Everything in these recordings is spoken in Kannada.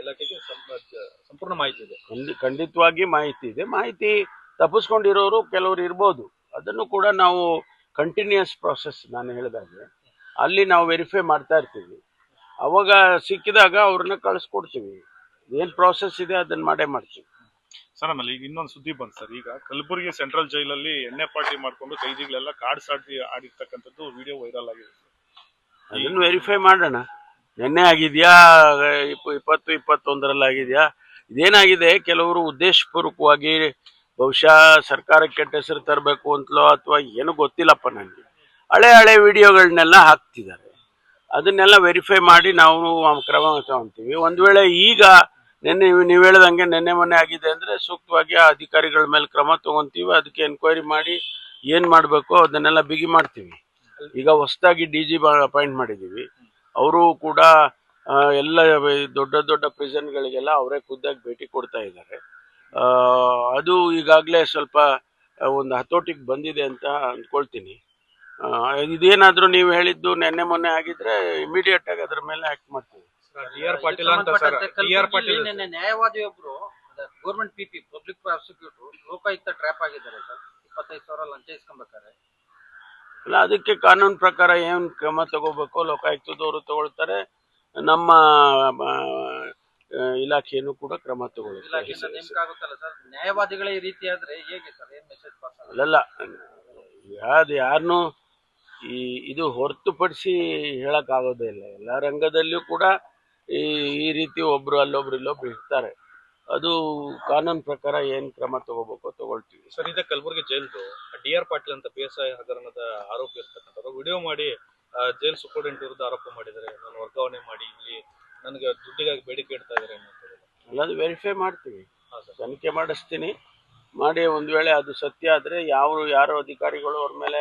ಇಲಾಖೆಗೆ ಸಂಪೂರ್ಣ ಮಾಹಿತಿ ಇದೆ. ಖಂಡಿತವಾಗಿ ಮಾಹಿತಿ ಇದೆ. ಮಾಹಿತಿ ತಪ್ಪಿಸ್ಕೊಂಡಿರೋರು ಕೆಲವರು ಇರ್ಬೋದು. ಅದನ್ನು ಕೂಡ ನಾವು ಕಂಟಿನ್ಯೂಸ್ ಪ್ರಾಸೆಸ್ ನಾನು ಹೇಳಿದಾಗ ಅಲ್ಲಿ ನಾವು ವೆರಿಫೈ ಮಾಡ್ತಾ ಇರ್ತೀವಿ. ಅವಾಗ ಸಿಕ್ಕಿದಾಗ ಅವ್ರನ್ನ ಕಳಿಸ್ಕೊಡ್ತೀವಿ. ಏನು ಪ್ರಾಸೆಸ್ ಇದೆ ಅದನ್ನ ಮಾಡೇ ಮಾಡ್ತೀವಿ. ಸರ್ ಆಮೇಲೆ ಈಗ ಇನ್ನೊಂದು ಸುದ್ದಿ ಬಂತು ಸರ್. ಈಗ ಕಲಬುರಗಿ ಸೆಂಟ್ರಲ್ ಜೈಲಲ್ಲಿ ಎಣ್ಣೆ ಪಾರ್ಟಿ ಮಾಡ್ಕೊಂಡು ಕೈದಿಗಳೆಲ್ಲ ಕಾರ್ಡ್ ಸಾಟಿ ಆಡಿರ್ತಕ್ಕಂಥದ್ದು ವಿಡಿಯೋ ವೈರಲ್ ಆಗಿದೆ ಅದನ್ನು ವೆರಿಫೈ ಮಾಡೋಣ. ನಿನ್ನೆ ಆಗಿದೆಯಾ? ಇಪ್ಪ, ಇಪ್ಪತ್ತು, ಇಪ್ಪತ್ತೊಂದರಲ್ಲಿ ಆಗಿದೆಯಾ? ಇದೇನಾಗಿದೆ? ಕೆಲವರು ಉದ್ದೇಶಪೂರ್ವಕವಾಗಿ ಬಹುಶಃ ಸರ್ಕಾರ ಕೆಟ್ಟ ಹೆಸರು ತರಬೇಕು ಅಂತಲೋ ಅಥವಾ ಏನೂ ಗೊತ್ತಿಲ್ಲಪ್ಪ ನನಗೆ. ಹಳೆ ಹಳೆ ವಿಡಿಯೋಗಳನ್ನೆಲ್ಲ ಹಾಕ್ತಿದ್ದಾರೆ. ಅದನ್ನೆಲ್ಲ ವೆರಿಫೈ ಮಾಡಿ ನಾವು ಕ್ರಮ ತಗೊತೀವಿ. ಒಂದು ವೇಳೆ ಈಗ ನಿನ್ನೆ ನೀವು ಹೇಳ್ದಂಗೆ ನಿನ್ನೆ ಮೊನ್ನೆ ಆಗಿದೆ ಅಂದರೆ ಸೂಕ್ತವಾಗಿ ಆ ಅಧಿಕಾರಿಗಳ ಮೇಲೆ ಕ್ರಮ ತಗೊಂತೀವಿ. ಅದಕ್ಕೆ ಎನ್ಕ್ವೈರಿ ಮಾಡಿ ಏನು ಮಾಡಬೇಕು ಅದನ್ನೆಲ್ಲ ಬಿಗಿ ಮಾಡ್ತೀವಿ. ಈಗ ಹೊಸದಾಗಿ ಡಿ ಜಿ ಅಪಾಯಿಂಟ್ ಮಾಡಿದ್ದೀವಿ. ಅವರು ಕೂಡ ಎಲ್ಲ ದೊಡ್ಡ ದೊಡ್ಡ ಪ್ರಿಸನ್ಗಳಿಗೆಲ್ಲ ಅವರೇ ಖುದ್ದಾಗಿ ಭೇಟಿ ಕೊಡ್ತಾ ಇದ್ದಾರೆ. ಆ, ಅದು ಈಗಾಗಲೇ ಸ್ವಲ್ಪ ಒಂದು ಹತೋಟಿಗೆ ಬಂದಿದೆ ಅಂತ ಅಂದ್ಕೊಳ್ತೀನಿ. ಆ, ಇದೇನಾದರೂ ನೀವು ಹೇಳಿದ್ದು ನೆನ್ನೆ ಮೊನ್ನೆ ಆಗಿದ್ರೆ ಇಮಿಡಿಯೇಟ್ ಆಗಿ ಅದ್ರ ಮೇಲೆ ಆಕ್ಟ್ ಮಾಡ್ತೀವಿ. ಡಿ ಆರ್ ಪಾಟೀಲ್ ಅಂತ ಸರ್ ಡಿ ಆರ್ ಪಾಟೀಲ್ ನಿನ್ನೆ ನ್ಯಾಯವಾದಿ ಒಬ್ರು government P P public prosecutor Lokayukta trap ಆಗಿದ್ದಾರೆ ಸರ್. ಇಪ್ಪತ್ತೈದು ಸಾವಿರ ಲಂಚ ಇಸ್ಕೊಂಬೇಕಾರೆ ಅಲ್ಲ ಅದಕ್ಕೆ ಕಾನೂನು ಪ್ರಕಾರ ಏನು ಕ್ರಮ ತಗೋಬೇಕು ಲೋಕಾಯುಕ್ತದವರು ತಗೊಳ್ತಾರೆ. ನಮ್ಮ ಇಲಾಖೆಯನ್ನು ಕೂಡ ಕ್ರಮ ತಗೊಳ್ಳುತ್ತೆ. ನ್ಯಾಯವಾದಿಗಳೇ ಈ ರೀತಿ ಆದ್ರೆ ಹೇಗೆ ಸರ್? ಏನ್ ಮೆಸೇಜ್ ಪಾಸ್ ಆಗುತ್ತೆ? ಅಲ್ಲಲ್ಲ ಅದು ಯಾರನ್ನು ಈ ಇದು ಹೊರತುಪಡಿಸಿ ಹೇಳಕ್ಕಾಗೋದೇ ಇಲ್ಲ. ಎಲ್ಲ ರಂಗದಲ್ಲಿಯೂ ಕೂಡ ಈ ಈ ರೀತಿ ಒಬ್ರು ಅಲ್ಲೊಬ್ರು ಇಲ್ಲೊಬ್ರು ಇರ್ತಾರೆ. ಅದು ಕಾನೂನು ಪ್ರಕಾರ ಏನು ಕ್ರಮ ತಗೋಬೇಕು ತಗೊಳ್ತೀವಿ. ಸರ್ ಇದೆ ಕಲಬುರಗಿ ಜೈಲ್ದು ಡಿ ಆರ್ ಪಾಟೀಲ್ ಅಂತ ಪಿ ಎಸ್ ಐ ಹಗರಣದ ಆರೋಪಿ ಇರ್ತಕ್ಕಂಥವ್ರು ವಿಡಿಯೋ ಮಾಡಿ ಆ, ಜೈಲ್ ಸೂಪರ್ಡೆಂಟ್ ವಿರುದ್ಧ ಆರೋಪ ಮಾಡಿದ್ದಾರೆ ನಾನು ವರ್ಗಾವಣೆ ಮಾಡಿ ಇಲ್ಲಿ ನನಗೆ ದುಡ್ಡಿಗಾಗಿ ಬೇಡಿಕೆ ಇಡ್ತಾ ಇದ್ದಾರೆ ಅಲ್ಲ ಅದು ವೆರಿಫೈ ಮಾಡ್ತೀವಿ. ಹಾ ಸರ್. ತನಿಖೆ ಮಾಡಿಸ್ತೀನಿ. ಮಾಡಿ ಒಂದು ವೇಳೆ ಅದು ಸತ್ಯ ಆದರೆ ಯಾರು ಯಾರು ಅಧಿಕಾರಿಗಳು ಅವ್ರ ಮೇಲೆ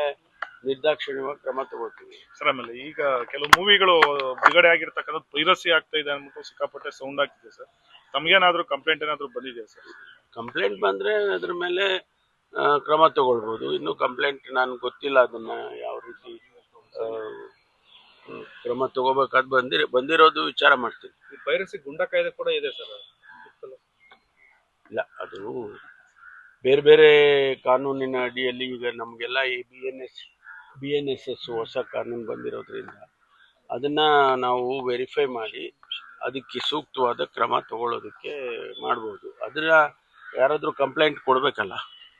ನಿರ್ದಾಕ್ಷಿಣ್ಯವಾಗಿ ಕ್ರಮ ತಗೋತೀವಿ ಸರ್ ಆಮೇಲೆ ಈಗ ಕೆಲವು ಮೂವಿಗಳು ಬಿಡುಗಡೆ ಆಗಿರ್ತಕ್ಕಂಥದ್ದು ಪೈರಸಿ ಆಗ್ತಾ ಇದೆ ಅಂದ್ಬಿಟ್ಟು ಸಿಕ್ಕಾಪಟ್ಟೆ ಸೌಂಡ್ ಆಗ್ತಿದೆ ಸರ್. ತಮ್ಗೇನಾದ್ರೂ ಕಂಪ್ಲೇಂಟ್ ಏನಾದ್ರೂ ಬಂದಿದೆಯಾ ಸರ್? ಕಂಪ್ಲೇಂಟ್ ಬಂದ್ರೆ ಅದ್ರ ಮೇಲೆ ಆ, ಕ್ರಮ ತಗೊಳ್ಬೋದು. ಇನ್ನು ಕಂಪ್ಲೇಂಟ್ ನಾನು ಗೊತ್ತಿಲ್ಲ ಅದನ್ನ ಯಾವ ರೀತಿ ಆ, ಹ್ಮ್, ಕ್ರಮ ತಗೋಬೇಕಾದ್ ಬಂದಿರ ಬಂದಿರೋದು ವಿಚಾರ ಮಾಡ್ತೀನಿ. ಈ ಪೈರಸಿ ಗುಂಡ ಕಾಯ್ದೆ ಕೂಡ ಇದೆ ಸರ್. ಇಲ್ಲ ಅದು ಬೇರೆ ಬೇರೆ ಕಾನೂನಿನ ಅಡಿಯಲ್ಲಿ ಈಗ ನಮಗೆಲ್ಲ ಈ B N S B N S S ಹೊಸ ಕಾನೂನು ಬಂದಿರೋದ್ರಿಂದ ಅದನ್ನು ನಾವು ವೆರಿಫೈ ಮಾಡಿ ಅದಕ್ಕೆ ಸೂಕ್ತವಾದ ಕ್ರಮ ತಗೊಳ್ಳೋದಕ್ಕೆ ಮಾಡ್ಬೋದು. ಅದರ ಯಾರಾದರೂ ಕಂಪ್ಲೇಂಟ್ ಕೊಡಬೇಕಲ್ಲ?